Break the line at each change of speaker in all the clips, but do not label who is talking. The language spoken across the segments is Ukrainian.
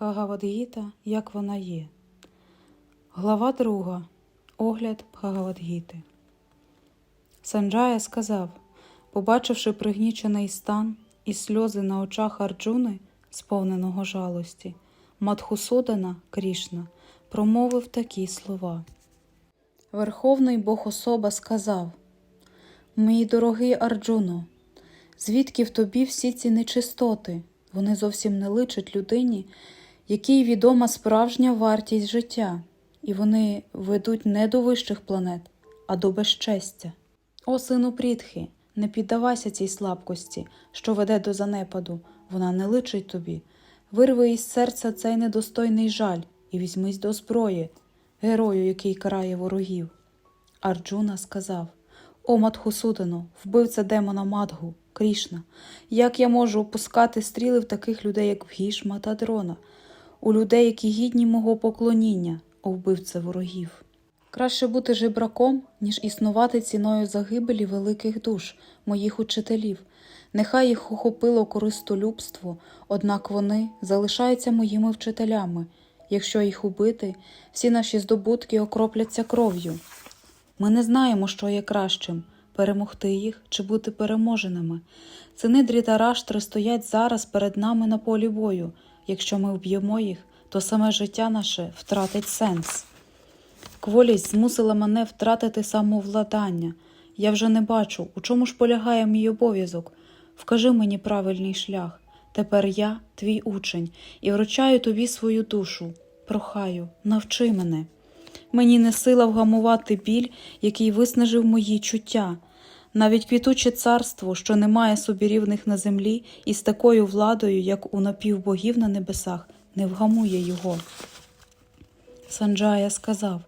Бхагавадгіта, як вона є. Глава 2. Огляд Бхагавадгіти. Санджая сказав, побачивши пригнічений стан і сльози на очах Арджуни, сповненого жалості, Мадхусудана Крішна промовив такі слова. Верховний Богособа сказав: Мій дорогий Арджуно, звідки в тобі всі ці нечистоти? Вони зовсім не личать людині, якій відома справжня вартість життя, і вони ведуть не до вищих планет, а до безчестя. О, сину Прітхи, не піддавайся цій слабкості, що веде до занепаду, вона не личить тобі. Вирви із серця цей недостойний жаль і візьмись до зброї, герою, який карає ворогів. Арджуна сказав: О, Мадхусудино, вбивця демона Мадгу, Крішна, як я можу опускати стріли в таких людей, як Бгішма та Дрона, у людей, які гідні мого поклоніння, о вбивце ворогів. Краще бути жебраком, ніж існувати ціною загибелі великих душ, моїх учителів. Нехай їх охопило користолюбство, однак вони залишаються моїми вчителями. Якщо їх убити, всі наші здобутки окропляться кров'ю. Ми не знаємо, що є кращим перемогти їх чи бути переможеними. Сини Дрітараштри стоять зараз перед нами на полі бою. Якщо ми вб'ємо їх, то саме життя наше втратить сенс. Кволість змусила мене втратити самовладання. Я вже не бачу, у чому ж полягає мій обов'язок. Вкажи мені правильний шлях. Тепер я твій учень і вручаю тобі свою душу. Прохаю, навчи мене. Мені не сила вгамувати біль, який виснажив мої чуття. Навіть квітуче царство, що не має собі рівних на землі, і з такою владою, як у напівбогів на небесах, не вгамує його. Санджая сказав,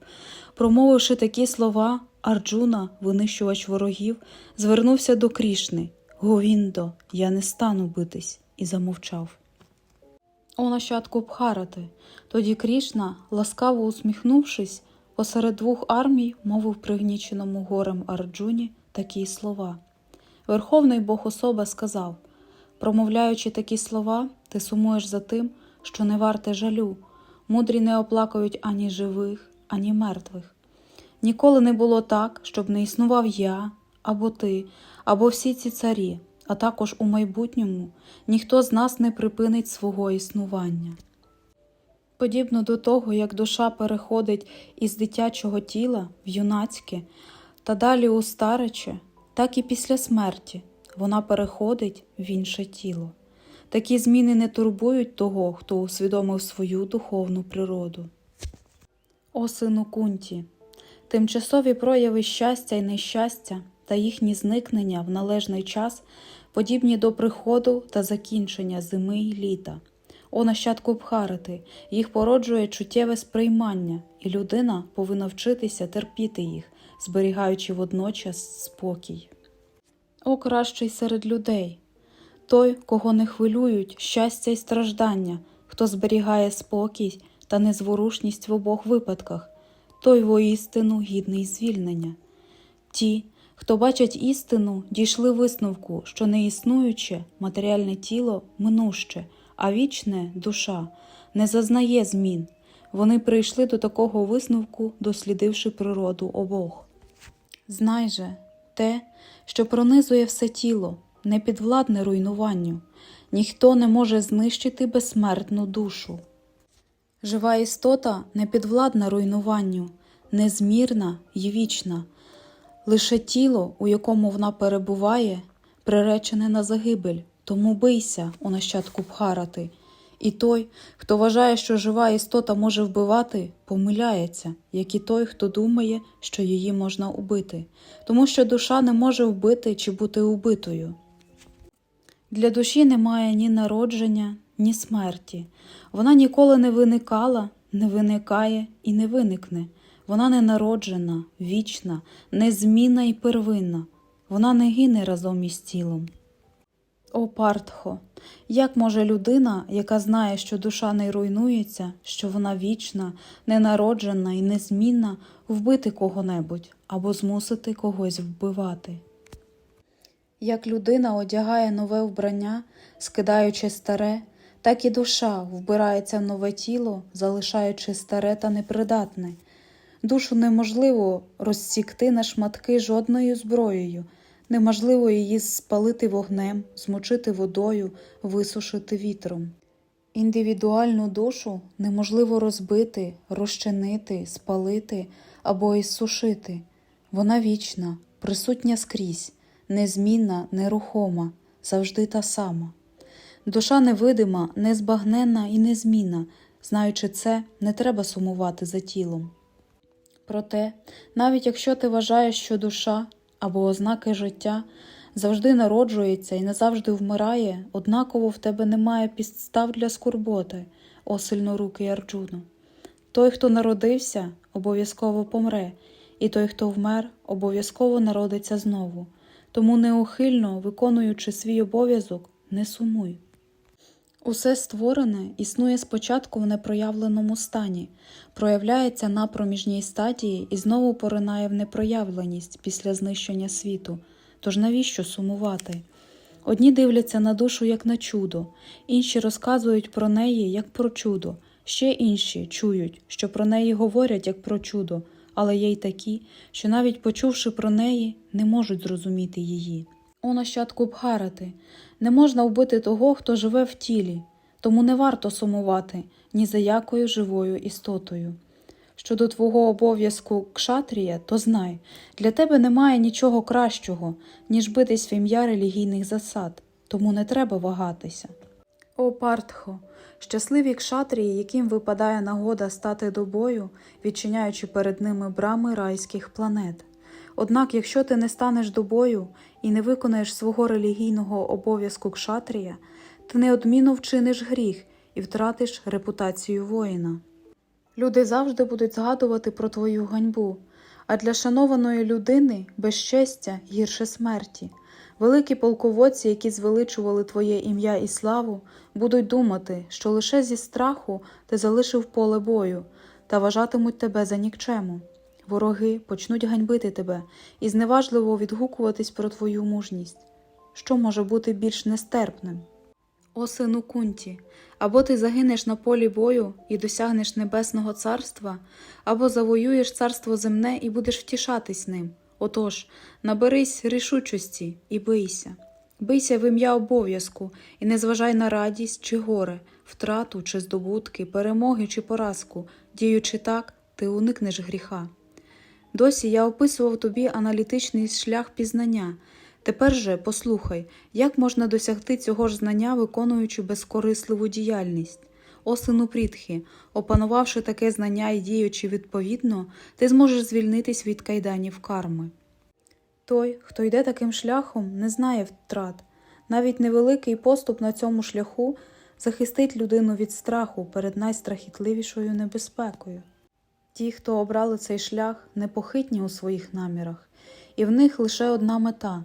промовивши такі слова, Арджуна, винищувач ворогів, звернувся до Крішни. Говіндо, я не стану битись, і замовчав. О нащадку Бхарати. Тоді Крішна, ласкаво усміхнувшись, посеред двох армій мовив пригніченому горем Арджуні такі слова. Верховний Богособа сказав промовляючи такі слова, ти сумуєш за тим, що не варте жалю. Мудрі не оплакують ані живих, ані мертвих. Ніколи не було так, щоб не існував я, або ти, або всі ці царі, а також у майбутньому ніхто з нас не припинить свого існування. Подібно до того, як душа переходить із дитячого тіла в юнацьке та далі у старече, так і після смерті вона переходить в інше тіло. Такі зміни не турбують того, хто усвідомив свою духовну природу. О сину кунті, тимчасові прояви щастя і нещастя та їхні зникнення в належний час подібні до приходу та закінчення зими й літа. О нащадку Бхарати, їх породжує чуттєве сприймання, і людина повинна вчитися терпіти їх, зберігаючи водночас спокій. О кращий серед людей, той, кого не хвилюють щастя й страждання, хто зберігає спокій та незворушність в обох випадках, той воістину гідний звільнення. Ті, хто бачать істину, дійшли висновку, що не існуюче матеріальне тіло минуще, а вічне душа не зазнає змін. Вони прийшли до такого висновку, дослідивши природу обох. Знай же, те, що пронизує все тіло, не підвладне руйнуванню, ніхто не може знищити безсмертну душу. Жива істота не підвладна руйнуванню, незмірна й вічна, лише тіло, у якому вона перебуває, приречене на загибель, тому бийся, у нащадку Бхарати. І той, хто вважає, що жива істота може вбивати, помиляється, як і той, хто думає, що її можна убити, тому що душа не може вбити чи бути убитою. Для душі немає ні народження, ні смерті. Вона ніколи не виникала, не виникає і не виникне. Вона не народжена, вічна, незмінна і первинна. Вона не гине разом із тілом. О, Партхо, як може людина, яка знає, що душа не руйнується, що вона вічна, ненароджена і незмінна, вбити кого-небудь або змусити когось вбивати? Як людина одягає нове вбрання, скидаючи старе, Так і душа вбирається в нове тіло, залишаючи старе та непридатне. Душу неможливо розсікти на шматки жодною зброєю, неможливо її спалити вогнем, змочити водою, висушити вітром. Індивідуальну душу неможливо розбити, розчинити, спалити або ізсушити. Вона вічна, присутня скрізь, незмінна, нерухома, завжди та сама. Душа невидима, незбагненна і незмінна. Знаючи це, не треба сумувати за тілом. Проте, навіть якщо ти вважаєш, що душа або ознаки життя завжди народжується і назавжди вмирає, однаково в тебе немає підстав для скорботи, о сильнорукий Арджуно. Той, хто народився, обов'язково помре, і той, хто вмер, обов'язково народиться знову. Тому неухильно, виконуючи свій обов'язок, не сумуй. Усе створене існує спочатку в непроявленому стані, проявляється на проміжній стадії і знову поринає в непроявленість після знищення світу. Тож навіщо сумувати? Одні дивляться на душу як на чудо, інші розказують про неї як про чудо, ще інші чують, що про неї говорять як про чудо, але є й такі, що навіть почувши про неї, не можуть зрозуміти її. У нащадку Бхарати не можна вбити того, хто живе в тілі, тому не варто сумувати ні за якою живою істотою. Щодо твого обов'язку кшатрія, то знай, для тебе немає нічого кращого, ніж битись в ім'я релігійних засад, тому не треба вагатися. О Партхо, щасливі кшатрії, яким випадає нагода стати до бою, відчиняючи перед ними брами райських планет. Однак, якщо ти не станеш до бою і не виконаєш свого релігійного обов'язку кшатрія, ти неодмінно вчиниш гріх і втратиш репутацію воїна. Люди завжди будуть згадувати про твою ганьбу, а для шанованої людини безчестя гірше смерті. Великі полководці, які звеличували твоє ім'я і славу, будуть думати, що лише зі страху ти залишив поле бою та вважатимуть тебе за нікчему. Вороги почнуть ганьбити тебе і зневажливо відгукуватись про твою мужність. Що може бути більш нестерпним? О сину кунті, або ти загинеш на полі бою і досягнеш небесного царства, або завоюєш царство земне і будеш втішатись ним. Отож, наберись рішучості і бийся. Бийся в ім'я обов'язку і не зважай на радість чи горе, втрату чи здобутки, перемоги чи поразку. Діючи так, ти уникнеш гріха. Досі я описував тобі аналітичний шлях пізнання. Тепер же послухай, як можна досягти цього ж знання, виконуючи безкорисливу діяльність. О сину Прітхи, опанувавши таке знання і діючи відповідно, ти зможеш звільнитись від кайданів карми. Той, хто йде таким шляхом, не знає втрат. Навіть невеликий поступ на цьому шляху захистить людину від страху перед найстрахітливішою небезпекою. Ті, хто обрали цей шлях, непохитні у своїх намірах, і в них лише одна мета,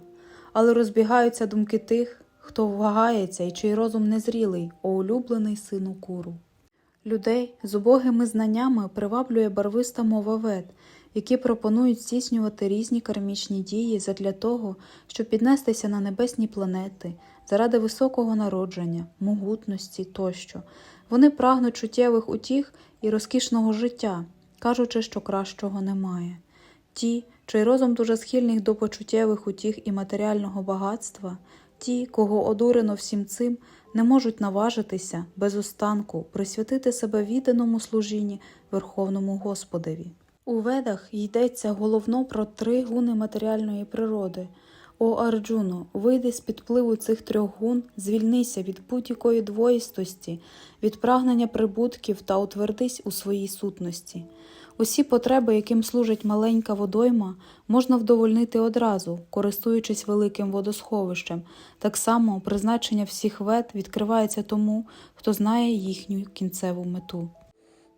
але розбігаються думки тих, хто вагається і чий розум незрілий, о улюблений сину куру. Людей з убогими знаннями приваблює барвиста мова вед, які пропонують здійснювати різні кармічні дії задля того, щоб піднестися на небесні планети, заради високого народження, могутності тощо. Вони прагнуть чуттєвих утіх і розкішного життя, кажучи, що кращого немає. Ті, чий розум дуже схильний до почуттєвих утіх і матеріального багатства, ті, кого одурено всім цим, не можуть наважитися без останку присвятити себе відданому служінні Верховному Господеві. У ведах йдеться головно про три гуни матеріальної природи. О Арджуно, вийди з під впливу цих трьох гун, звільнися від будь-якої двоїстості, від прагнення прибутків та утвердись у своїй сутності. Усі потреби, яким служить маленька водойма, можна вдовольнити одразу, користуючись великим водосховищем. Так само призначення всіх вед відкривається тому, хто знає їхню кінцеву мету.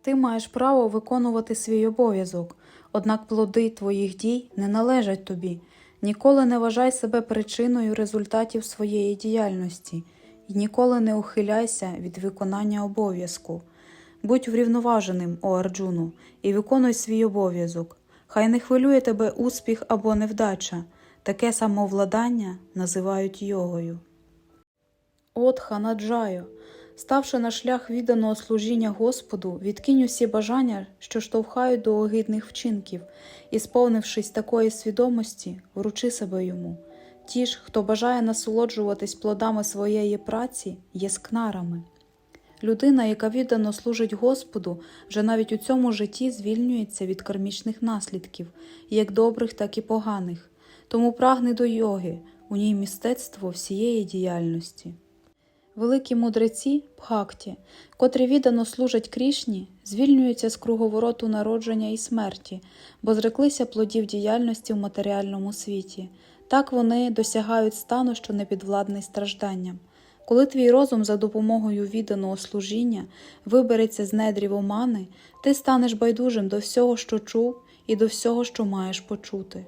Ти маєш право виконувати свій обов'язок, однак плоди твоїх дій не належать тобі. Ніколи не вважай себе причиною результатів своєї діяльності і ніколи не ухиляйся від виконання обов'язку. Будь врівноваженим, о Арджуну, і виконуй свій обов'язок. Хай не хвилює тебе успіх або невдача, таке самовладання називають йогою. От Ханаджаю, Ставши на шлях відданого служіння Господу, відкинь усі бажання, що штовхають до огидних вчинків, і, сповнившись такої свідомості, вручи себе йому. Ті ж, хто бажає насолоджуватись плодами своєї праці, є скнарами. Людина, яка віддано служить Господу, вже навіть у цьому житті звільнюється від кармічних наслідків, як добрих, так і поганих. Тому прагни до йоги, у ній містецтво всієї діяльності. Великі мудреці Бхакті, котрі віддано служать Крішні, звільнюються з круговороту народження і смерті, бо зреклися плодів діяльності в матеріальному світі. Так вони досягають стану, що не підвладний стражданням. Коли твій розум за допомогою відданого служіння вибереться з недрів омани, ти станеш байдужим до всього, що чув, і до всього, що маєш почути.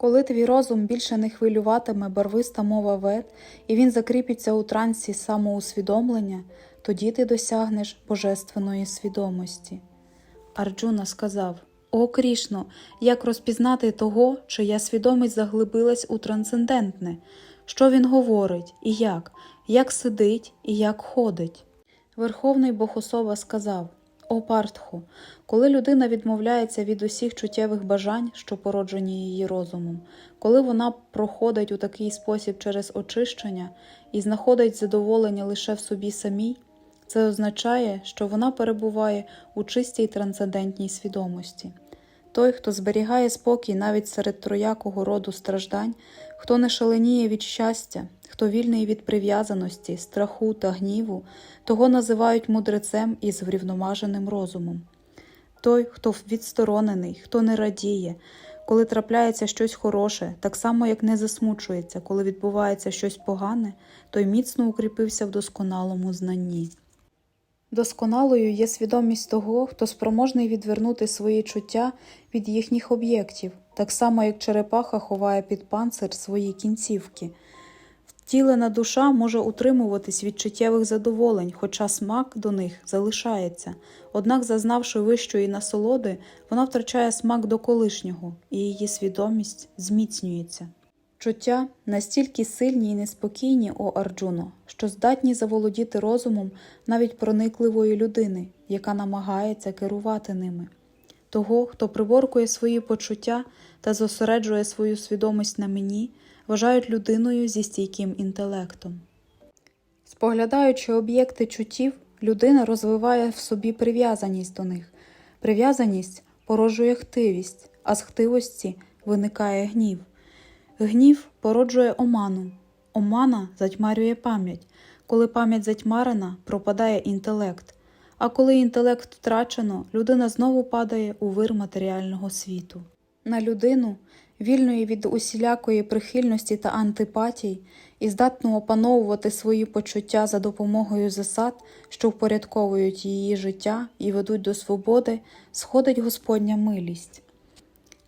Коли твій розум більше не хвилюватиме барвиста мова вед, і він закріпиться у трансі самоусвідомлення, тоді ти досягнеш божественної свідомості. Арджуна сказав: О Крішно, як розпізнати того, чия свідомість заглибилась у трансцендентне, що він говорить і як, як сидить і як ходить. Верховний Богособа сказав: О Партху, коли людина відмовляється від усіх чуттєвих бажань, що породжені її розумом, коли вона проходить у такий спосіб через очищення і знаходить задоволення лише в собі самій, це означає, що вона перебуває у чистій трансцендентній свідомості. Той, хто зберігає спокій навіть серед троякого роду страждань, хто не шаленіє від щастя, хто вільний від прив'язаності, страху та гніву, того називають мудрецем із врівномаженим розумом. Той, хто відсторонений, хто не радіє, коли трапляється щось хороше, так само як не засмучується, коли відбувається щось погане, той міцно укріпився в досконалому знанні. Досконалою є свідомість того, хто спроможний відвернути свої чуття від їхніх об'єктів, так само як черепаха ховає під панцир свої кінцівки. Втілена душа може утримуватись від чуттєвих задоволень, хоча смак до них залишається. Однак, зазнавши вищої насолоди, вона втрачає смак до колишнього, і її свідомість зміцнюється. Чуття настільки сильні і неспокійні, о Арджуно, що здатні заволодіти розумом навіть проникливої людини, яка намагається керувати ними. Того, хто приборкує свої почуття та зосереджує свою свідомість на мені, вважають людиною зі стійким інтелектом. Споглядаючи об'єкти чуттів, людина розвиває в собі прив'язаність до них. Прив'язаність породжує хтивість, а з хтивості виникає гнів. Гнів породжує оману. Омана затьмарює пам'ять. Коли пам'ять затьмарена, пропадає інтелект. А коли інтелект втрачено, людина знову падає у вир матеріального світу. На людину, вільної від усілякої прихильності та антипатій, і здатну опановувати свої почуття за допомогою засад, що впорядковують її життя і ведуть до свободи, сходить Господня милість.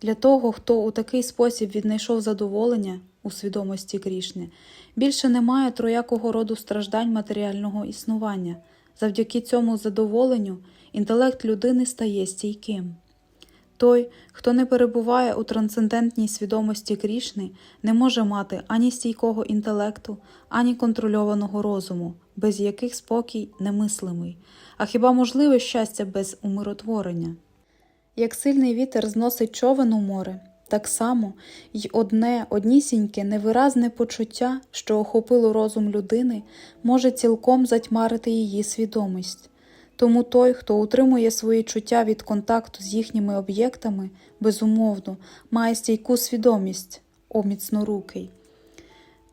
Для того, хто у такий спосіб віднайшов задоволення у свідомості Крішни, більше немає троякого роду страждань матеріального існування. Завдяки цьому задоволенню інтелект людини стає стійким. Той, хто не перебуває у трансцендентній свідомості Крішни, не може мати ані стійкого інтелекту, ані контрольованого розуму, без яких спокій немислимий, а хіба можливе щастя без умиротворення? Як сильний вітер зносить човен у море, так само й одне однісіньке невиразне почуття, що охопило розум людини, може цілком затьмарити її свідомість. Тому той, хто утримує свої чуття від контакту з їхніми об'єктами, безумовно, має стійку свідомість, о міцнорукий.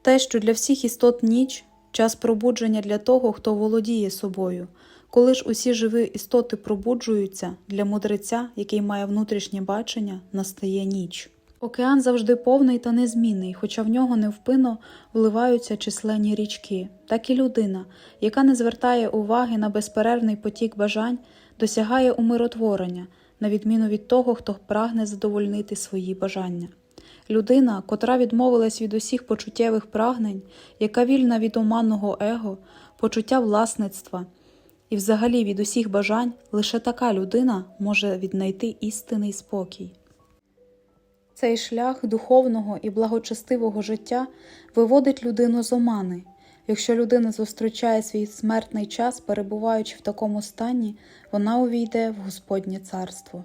Те, що для всіх істот ніч час пробудження для того, хто володіє собою. Коли ж усі живі істоти пробуджуються, для мудреця, який має внутрішнє бачення, настає ніч. Океан завжди повний та незмінний, хоча в нього невпинно вливаються численні річки, так і людина, яка не звертає уваги на безперервний потік бажань, досягає умиротворення, на відміну від того, хто прагне задовольнити свої бажання. Людина, котра відмовилась від усіх почуттєвих прагнень, яка вільна від оманного его, почуття власництва і взагалі від усіх бажань, лише така людина може віднайти істинний спокій. Цей шлях духовного і благочестивого життя виводить людину з омани. Якщо людина зустрічає свій смертний час, перебуваючи в такому стані, вона увійде в Господнє царство.